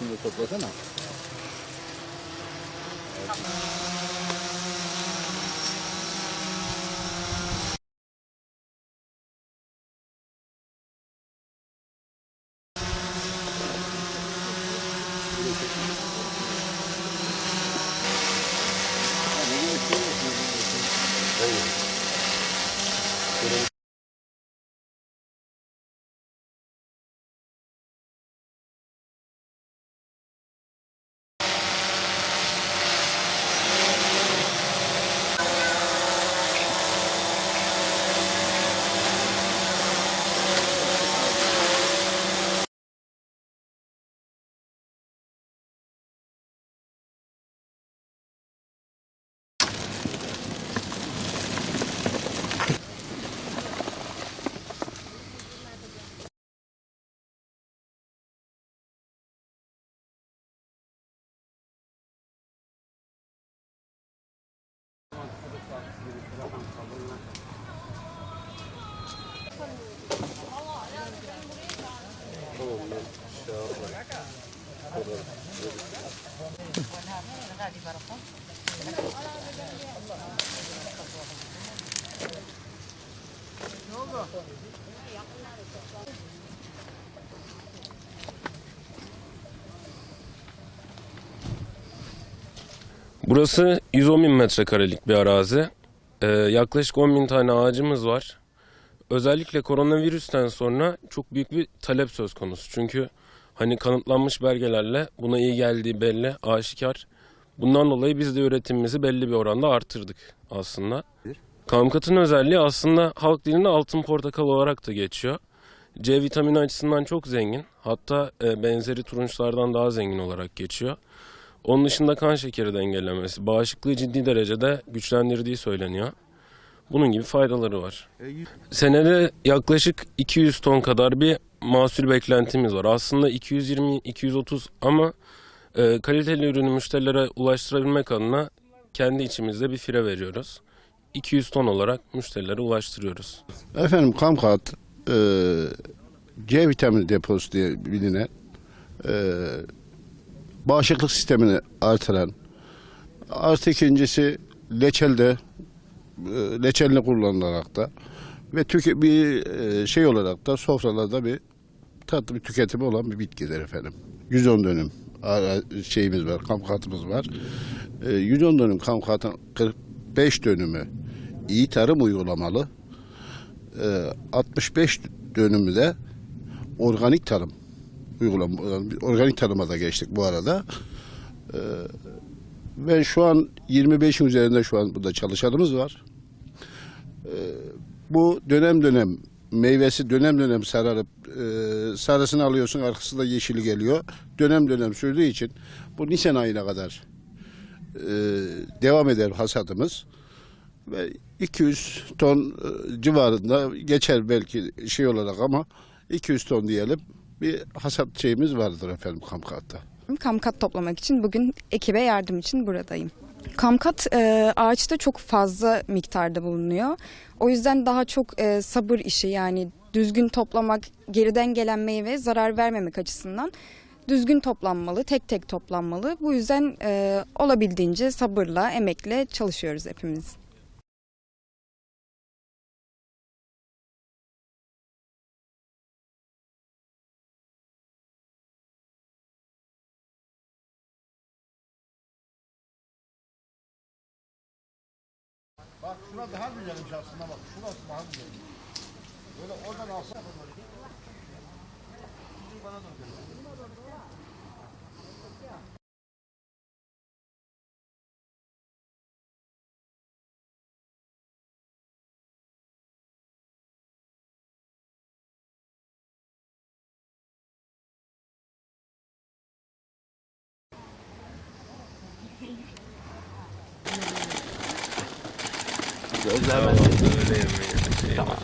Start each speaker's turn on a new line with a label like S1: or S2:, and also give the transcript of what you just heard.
S1: তুমি তো বসে না
S2: Burası 110 bin metrekarelik bir arazi. Ee, yaklaşık 10 bin tane ağacımız var. Özellikle koronavirüsten sonra çok büyük bir talep söz konusu. Çünkü hani kanıtlanmış belgelerle buna iyi geldiği belli, aşikar. Bundan dolayı biz de üretimimizi belli bir oranda artırdık aslında. Kamkat'ın özelliği aslında halk dilinde altın portakal olarak da geçiyor. C vitamini açısından çok zengin. Hatta e, benzeri turunçlardan daha zengin olarak geçiyor. Onun dışında kan şekeri dengelemesi, bağışıklığı ciddi derecede güçlendirdiği söyleniyor. Bunun gibi faydaları var. Senede yaklaşık 200 ton kadar bir mahsul beklentimiz var. Aslında 220-230 ama e, kaliteli ürünü müşterilere ulaştırabilmek adına kendi içimizde bir fire veriyoruz. 200 ton olarak müşterilere ulaştırıyoruz.
S1: Efendim kamkat e, C vitamini deposu diye bilinen e, bağışıklık sistemini artıran artı ikincisi leçelde e, leçelini kullanılarak da ve tüke, bir e, şey olarak da sofralarda bir tatlı bir tüketimi olan bir bitkidir efendim. 110 dönüm şeyimiz var, kamkatımız var. E, 110 dönüm kamkatın 45 dönümü iyi tarım uygulamalı. E, 65 dönümü de organik tarım uygulama organik tarıma da geçtik bu arada. E, ve şu an 25'in üzerinde şu an burada çalışanımız var. E, bu dönem dönem meyvesi dönem dönem sararıp e, sarısını alıyorsun arkasında yeşili geliyor. Dönem dönem sürdüğü için bu Nisan ayına kadar e, devam eder hasadımız ve 200 ton e, civarında geçer belki şey olarak ama 200 ton diyelim bir hasat şeyimiz vardır efendim Kamkat'ta.
S3: Kamkat toplamak için bugün ekibe yardım için buradayım. Kamkat e, ağaçta çok fazla miktarda bulunuyor. O yüzden daha çok e, sabır işi yani düzgün toplamak, geriden gelen meyve zarar vermemek açısından düzgün toplanmalı, tek tek toplanmalı. Bu yüzden e, olabildiğince sabırla, emekle çalışıyoruz hepimiz.
S1: Bak şuna daha güzelmiş aslında bak. Şurası daha güzel. Böyle oradan alsana.
S2: Tamam, öyle yemeyelim. Tamam.